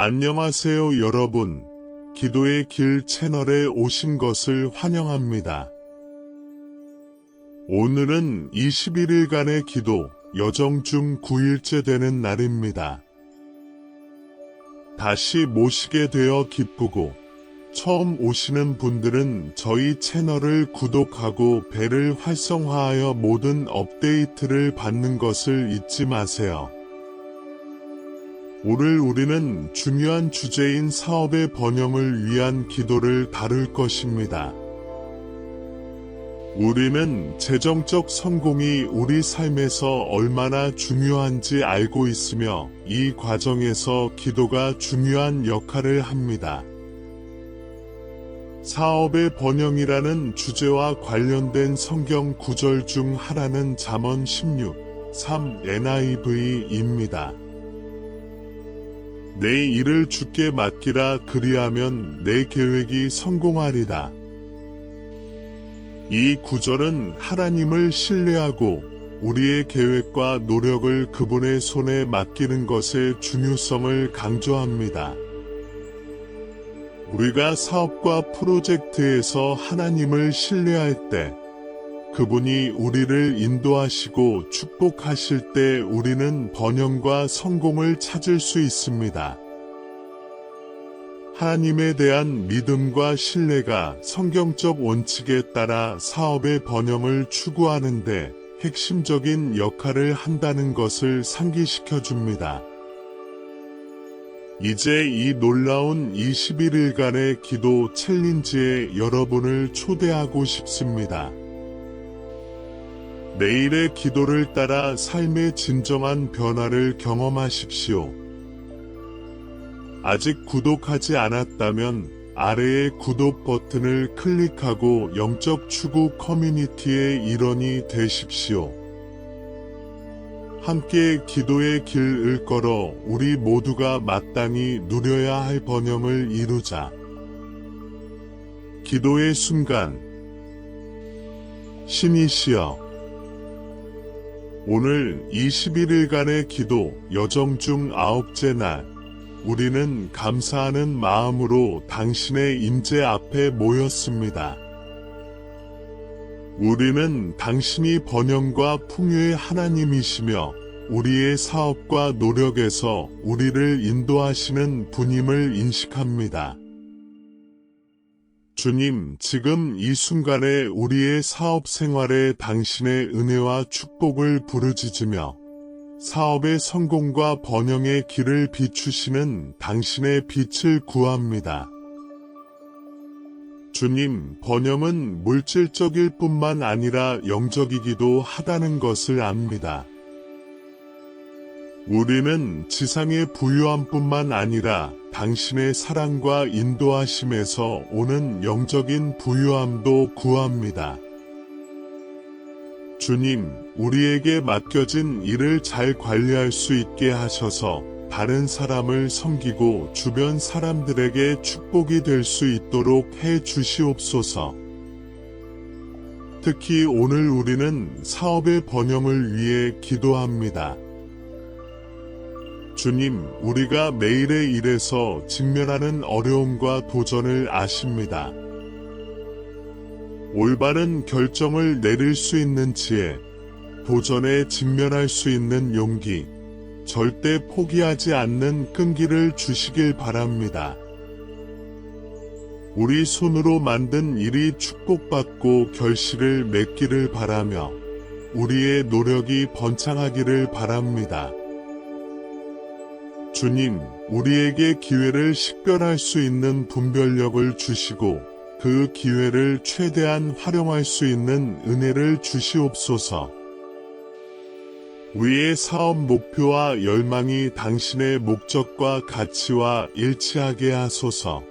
안녕하세요 여러분. 기도의 길 채널에 오신 것을 환영합니다. 오늘은 21일간의 기도 여정 중 9일째 되는 날입니다. 다시 모시게 되어 기쁘고 처음 오시는 분들은 저희 채널을 구독하고 벨을 활성화하여 모든 업데이트를 받는 것을 잊지 마세요. 오늘 우리는 중요한 주제인 사업의 번영을 위한 기도를 다룰 것입니다. 우리는 재정적 성공이 우리 삶에서 얼마나 중요한지 알고 있으며 이 과정에서 기도가 중요한 역할을 합니다. 사업의 번영이라는 주제와 관련된 성경 구절 중 하나는 잠언 16, 3 NIV입니다. 내 일을 주께 맡기라 그리하면 내 계획이 성공하리다. 이 구절은 하나님을 신뢰하고 우리의 계획과 노력을 그분의 손에 맡기는 것의 중요성을 강조합니다. 우리가 사업과 프로젝트에서 하나님을 신뢰할 때 그분이 우리를 인도하시고 축복하실 때 우리는 번영과 성공을 찾을 수 있습니다. 하나님에 대한 믿음과 신뢰가 성경적 원칙에 따라 사업의 번영을 추구하는데 핵심적인 역할을 한다는 것을 상기시켜 줍니다. 이제 이 놀라운 21일간의 기도 챌린지에 여러분을 초대하고 싶습니다. 내일의 기도를 따라 삶의 진정한 변화를 경험하십시오. 아직 구독하지 않았다면 아래의 구독 버튼을 클릭하고 영적 추구 커뮤니티의 일원이 되십시오. 함께 기도의 길을 걸어 우리 모두가 마땅히 누려야 할 번영을 이루자. 기도의 순간 신이시여 오늘 21일간의 기도 여정 중 아홉째 날, 우리는 감사하는 마음으로 당신의 임재 앞에 모였습니다. 우리는 당신이 번영과 풍요의 하나님이시며 우리의 사업과 노력에서 우리를 인도하시는 분임을 인식합니다. 주님, 지금 이 순간에 우리의 사업 생활에 당신의 은혜와 축복을 부르짖으며 사업의 성공과 번영의 길을 비추시는 당신의 빛을 구합니다. 주님, 번영은 물질적일 뿐만 아니라 영적이기도 하다는 것을 압니다. 우리는 지상의 부유함뿐만 아니라 당신의 사랑과 인도하심에서 오는 영적인 부유함도 구합니다. 주님, 우리에게 맡겨진 일을 잘 관리할 수 있게 하셔서 다른 사람을 섬기고 주변 사람들에게 축복이 될 수 있도록 해 주시옵소서. 특히 오늘 우리는 사업의 번영을 위해 기도합니다. 주님, 우리가 매일의 일에서 직면하는 어려움과 도전을 아십니다. 올바른 결정을 내릴 수 있는 지혜, 도전에 직면할 수 있는 용기, 절대 포기하지 않는 끈기를 주시길 바랍니다. 우리 손으로 만든 일이 축복받고 결실을 맺기를 바라며 우리의 노력이 번창하기를 바랍니다. 주님, 우리에게 기회를 식별할 수 있는 분별력을 주시고 그 기회를 최대한 활용할 수 있는 은혜를 주시옵소서. 우리의 사업 목표와 열망이 당신의 목적과 가치와 일치하게 하소서.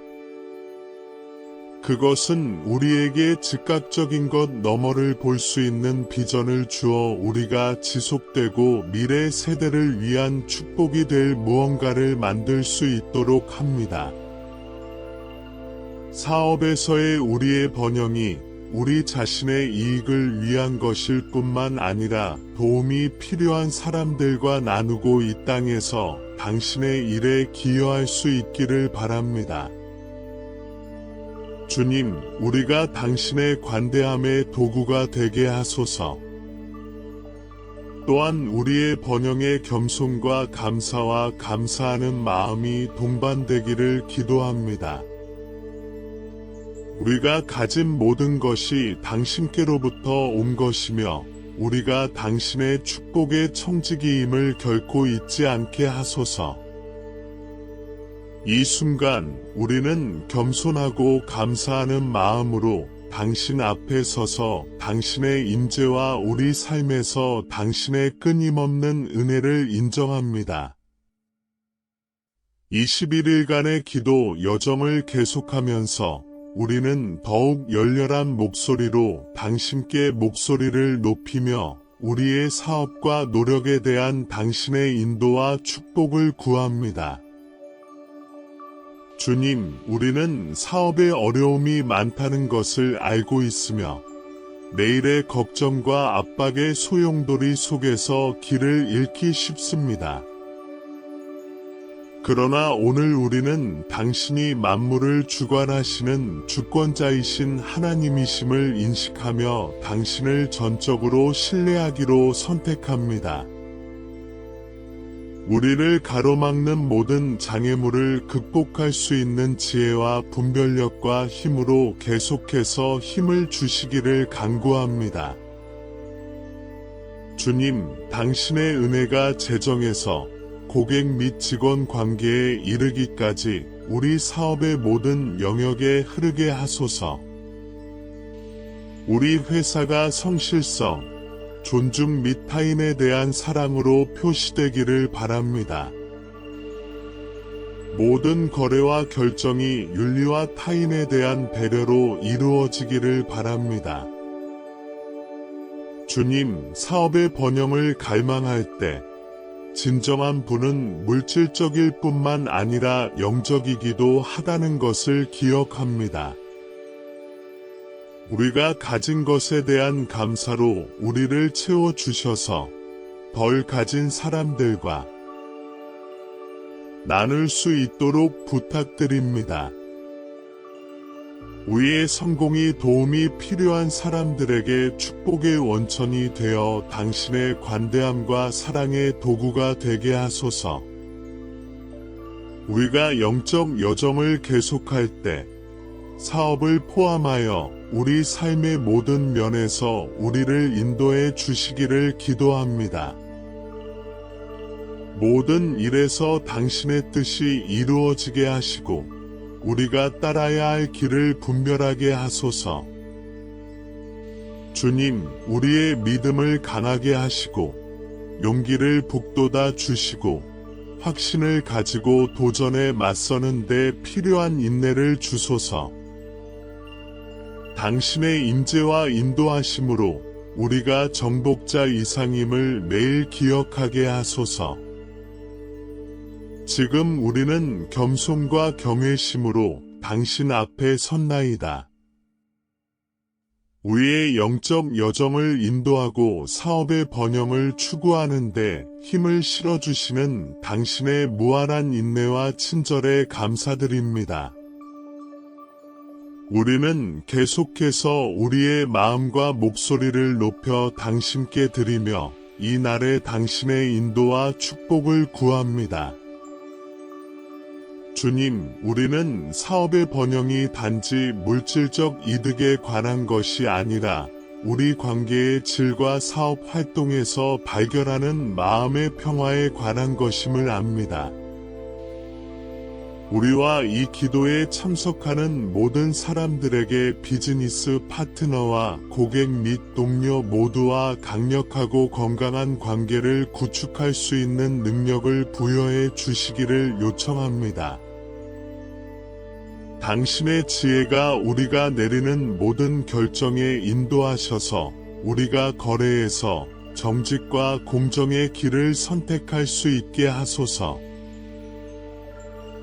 그것은 우리에게 즉각적인 것 너머를 볼 수 있는 비전을 주어 우리가 지속되고 미래 세대를 위한 축복이 될 무언가를 만들 수 있도록 합니다. 사업에서의 우리의 번영이 우리 자신의 이익을 위한 것일 뿐만 아니라 도움이 필요한 사람들과 나누고 이 땅에서 당신의 일에 기여할 수 있기를 바랍니다. 주님, 우리가 당신의 관대함의 도구가 되게 하소서. 또한 우리의 번영의 겸손과 감사와 감사하는 마음이 동반되기를 기도합니다. 우리가 가진 모든 것이 당신께로부터 온 것이며 우리가 당신의 축복의 청지기임을 결코 잊지 않게 하소서. 이 순간 우리는 겸손하고 감사하는 마음으로 당신 앞에 서서 당신의 임재와 우리 삶에서 당신의 끊임없는 은혜를 인정합니다. 21일간의 기도 여정을 계속하면서 우리는 더욱 열렬한 목소리로 당신께 목소리를 높이며 우리의 사업과 노력에 대한 당신의 인도와 축복을 구합니다. 주님, 우리는 사업에 어려움이 많다는 것을 알고 있으며 내일의 걱정과 압박의 소용돌이 속에서 길을 잃기 쉽습니다. 그러나 오늘 우리는 당신이 만물을 주관하시는 주권자이신 하나님이심을 인식하며 당신을 전적으로 신뢰하기로 선택합니다. 우리를 가로막는 모든 장애물을 극복할 수 있는 지혜와 분별력과 힘으로 계속해서 힘을 주시기를 간구합니다. 주님, 당신의 은혜가 재정에서 고객 및 직원 관계에 이르기까지 우리 사업의 모든 영역에 흐르게 하소서. 우리 회사가 성실성, 존중 및 타인에 대한 사랑으로 표시되기를 바랍니다. 모든 거래와 결정이 윤리와 타인에 대한 배려로 이루어지기를 바랍니다. 주님, 사업의 번영을 갈망할 때 진정한 분은 물질적일 뿐만 아니라 영적이기도 하다는 것을 기억합니다. 우리가 가진 것에 대한 감사로 우리를 채워주셔서 덜 가진 사람들과 나눌 수 있도록 부탁드립니다. 우리의 성공이 도움이 필요한 사람들에게 축복의 원천이 되어 당신의 관대함과 사랑의 도구가 되게 하소서. 우리가 영적 여정을 계속할 때 사업을 포함하여 우리 삶의 모든 면에서 우리를 인도해 주시기를 기도합니다. 모든 일에서 당신의 뜻이 이루어지게 하시고 우리가 따라야 할 길을 분별하게 하소서. 주님, 우리의 믿음을 강하게 하시고 용기를 북돋아 주시고 확신을 가지고 도전에 맞서는 데 필요한 인내를 주소서. 당신의 임재와 인도하심으로 우리가 정복자 이상임을 매일 기억하게 하소서. 지금 우리는 겸손과 경외심으로 당신 앞에 섰나이다. 우리의 영적 여정을 인도하고 사업의 번영을 추구하는데 힘을 실어주시는 당신의 무한한 인내와 친절에 감사드립니다. 우리는 계속해서 우리의 마음과 목소리를 높여 당신께 드리며 이 날에 당신의 인도와 축복을 구합니다. 주님, 우리는 사업의 번영이 단지 물질적 이득에 관한 것이 아니라 우리 관계의 질과 사업 활동에서 발견하는 마음의 평화에 관한 것임을 압니다. 우리와 이 기도에 참석하는 모든 사람들에게 비즈니스 파트너와 고객 및 동료 모두와 강력하고 건강한 관계를 구축할 수 있는 능력을 부여해 주시기를 요청합니다. 당신의 지혜가 우리가 내리는 모든 결정에 인도하셔서 우리가 거래에서 정직과 공정의 길을 선택할 수 있게 하소서.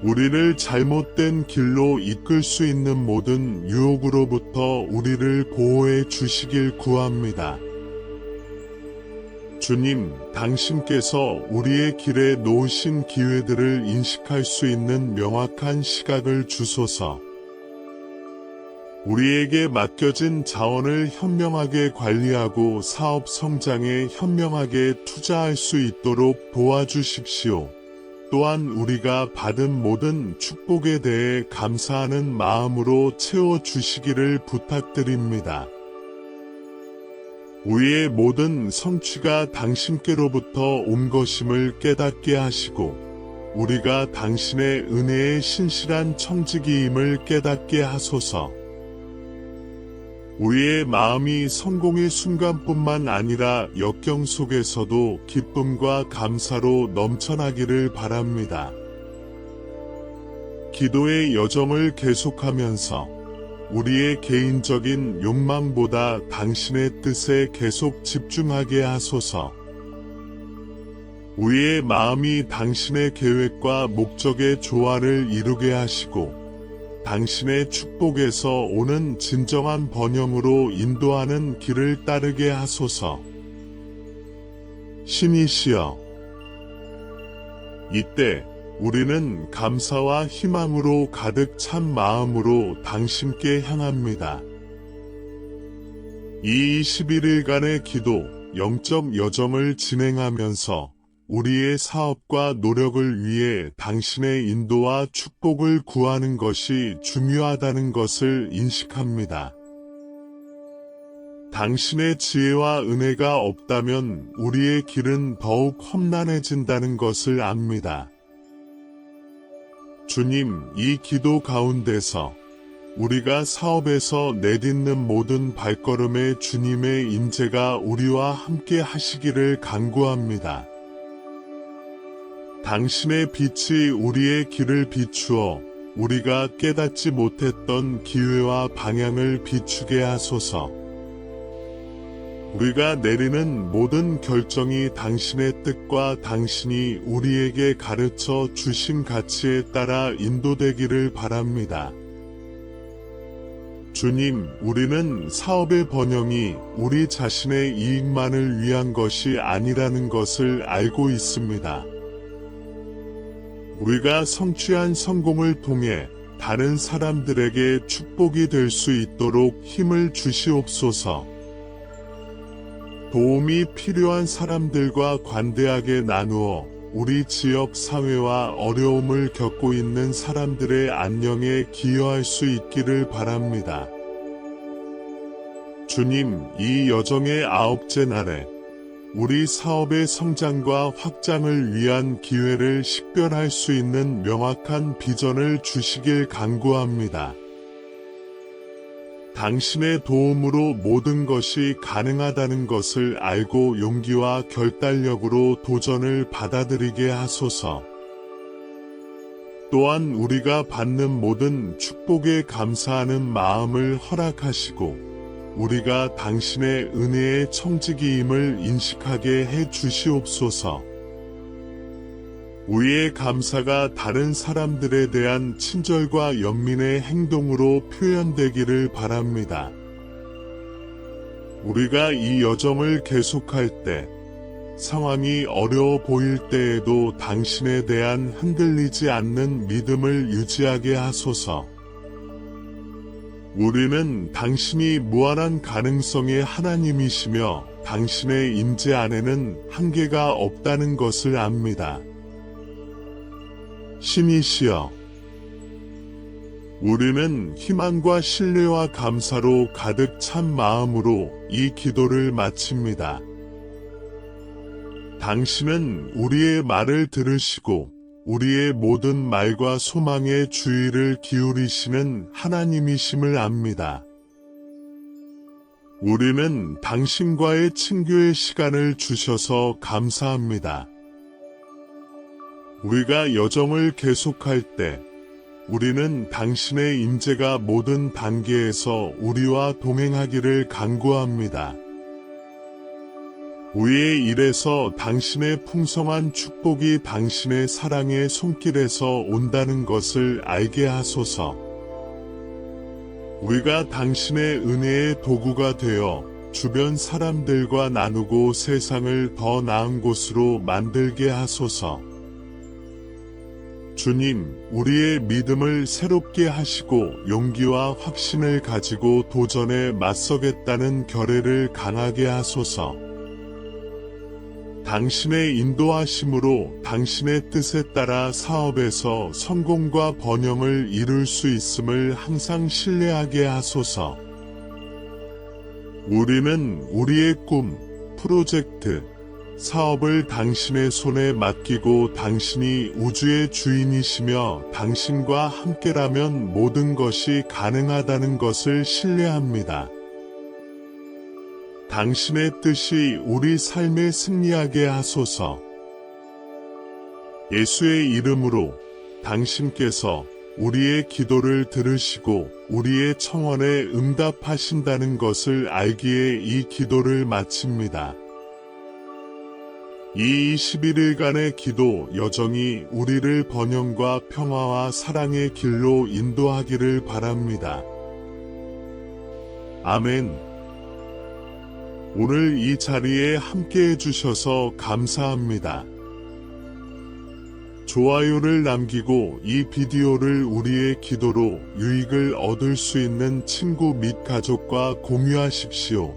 우리를 잘못된 길로 이끌 수 있는 모든 유혹으로부터 우리를 보호해 주시길 구합니다. 주님, 당신께서 우리의 길에 놓으신 기회들을 인식할 수 있는 명확한 시각을 주소서. 우리에게 맡겨진 자원을 현명하게 관리하고 사업 성장에 현명하게 투자할 수 있도록 도와주십시오. 또한 우리가 받은 모든 축복에 대해 감사하는 마음으로 채워주시기를 부탁드립니다. 우리의 모든 성취가 당신께로부터 온 것임을 깨닫게 하시고, 우리가 당신의 은혜의 신실한 청지기임을 깨닫게 하소서. 우리의 마음이 성공의 순간뿐만 아니라 역경 속에서도 기쁨과 감사로 넘쳐나기를 바랍니다. 기도의 여정을 계속하면서 우리의 개인적인 욕망보다 당신의 뜻에 계속 집중하게 하소서. 우리의 마음이 당신의 계획과 목적의 조화를 이루게 하시고, 당신의 축복에서 오는 진정한 번영으로 인도하는 길을 따르게 하소서. 신이시여. 이때 우리는 감사와 희망으로 가득 찬 마음으로 당신께 향합니다. 이 21일간의 기도, 영적 여정을 진행하면서 우리의 사업과 노력을 위해 당신의 인도와 축복을 구하는 것이 중요하다는 것을 인식합니다. 당신의 지혜와 은혜가 없다면 우리의 길은 더욱 험난해진다는 것을 압니다. 주님, 이 기도 가운데서 우리가 사업에서 내딛는 모든 발걸음에 주님의 임재가 우리와 함께 하시기를 간구합니다. 당신의 빛이 우리의 길을 비추어 우리가 깨닫지 못했던 기회와 방향을 비추게 하소서. 우리가 내리는 모든 결정이 당신의 뜻과 당신이 우리에게 가르쳐 주신 가치에 따라 인도되기를 바랍니다. 주님, 우리는 사업의 번영이 우리 자신의 이익만을 위한 것이 아니라는 것을 알고 있습니다. 우리가 성취한 성공을 통해 다른 사람들에게 축복이 될 수 있도록 힘을 주시옵소서. 도움이 필요한 사람들과 관대하게 나누어 우리 지역 사회와 어려움을 겪고 있는 사람들의 안녕에 기여할 수 있기를 바랍니다. 주님, 이 여정의 아홉째 날에 우리 사업의 성장과 확장을 위한 기회를 식별할 수 있는 명확한 비전을 주시길 간구합니다. 당신의 도움으로 모든 것이 가능하다는 것을 알고 용기와 결단력으로 도전을 받아들이게 하소서. 또한 우리가 받는 모든 축복에 감사하는 마음을 허락하시고, 우리가 당신의 은혜의 청지기임을 인식하게 해 주시옵소서. 우리의 감사가 다른 사람들에 대한 친절과 연민의 행동으로 표현되기를 바랍니다. 우리가 이 여정을 계속할 때, 상황이 어려워 보일 때에도 당신에 대한 흔들리지 않는 믿음을 유지하게 하소서. 우리는 당신이 무한한 가능성의 하나님이시며 당신의 임재 안에는 한계가 없다는 것을 압니다. 신이시여, 우리는 희망과 신뢰와 감사로 가득 찬 마음으로 이 기도를 마칩니다. 당신은 우리의 말을 들으시고 우리의 모든 말과 소망에 주의를 기울이시는 하나님이심을 압니다. 우리는 당신과의 친교의 시간을 주셔서 감사합니다. 우리가 여정을 계속할 때 우리는 당신의 임재가 모든 단계에서 우리와 동행하기를 간구합니다. 우리의 일에서 당신의 풍성한 축복이 당신의 사랑의 손길에서 온다는 것을 알게 하소서. 우리가 당신의 은혜의 도구가 되어 주변 사람들과 나누고 세상을 더 나은 곳으로 만들게 하소서. 주님, 우리의 믿음을 새롭게 하시고 용기와 확신을 가지고 도전에 맞서겠다는 결의를 강하게 하소서. 당신의 인도하심으로 당신의 뜻에 따라 사업에서 성공과 번영을 이룰 수 있음을 항상 신뢰하게 하소서. 우리는 우리의 꿈, 프로젝트, 사업을 당신의 손에 맡기고 당신이 우주의 주인이시며 당신과 함께라면 모든 것이 가능하다는 것을 신뢰합니다. 당신의 뜻이 우리 삶에 승리하게 하소서. 예수의 이름으로 당신께서 우리의 기도를 들으시고 우리의 청원에 응답하신다는 것을 알기에 이 기도를 마칩니다. 이 21일간의 기도 여정이 우리를 번영과 평화와 사랑의 길로 인도하기를 바랍니다. 아멘. 오늘 이 자리에 함께 해주셔서 감사합니다. 좋아요를 남기고 이 비디오를 우리의 기도로 유익을 얻을 수 있는 친구 및 가족과 공유하십시오.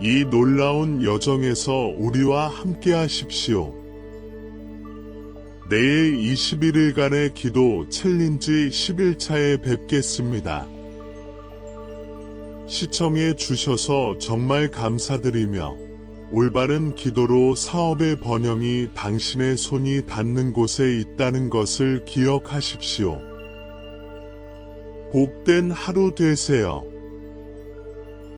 이 놀라운 여정에서 우리와 함께 하십시오. 내일 21일간의 기도 챌린지 11차에 뵙겠습니다. 시청해 주셔서 정말 감사드리며 올바른 기도로 사업의 번영이 당신의 손이 닿는 곳에 있다는 것을 기억하십시오. 복된 하루 되세요.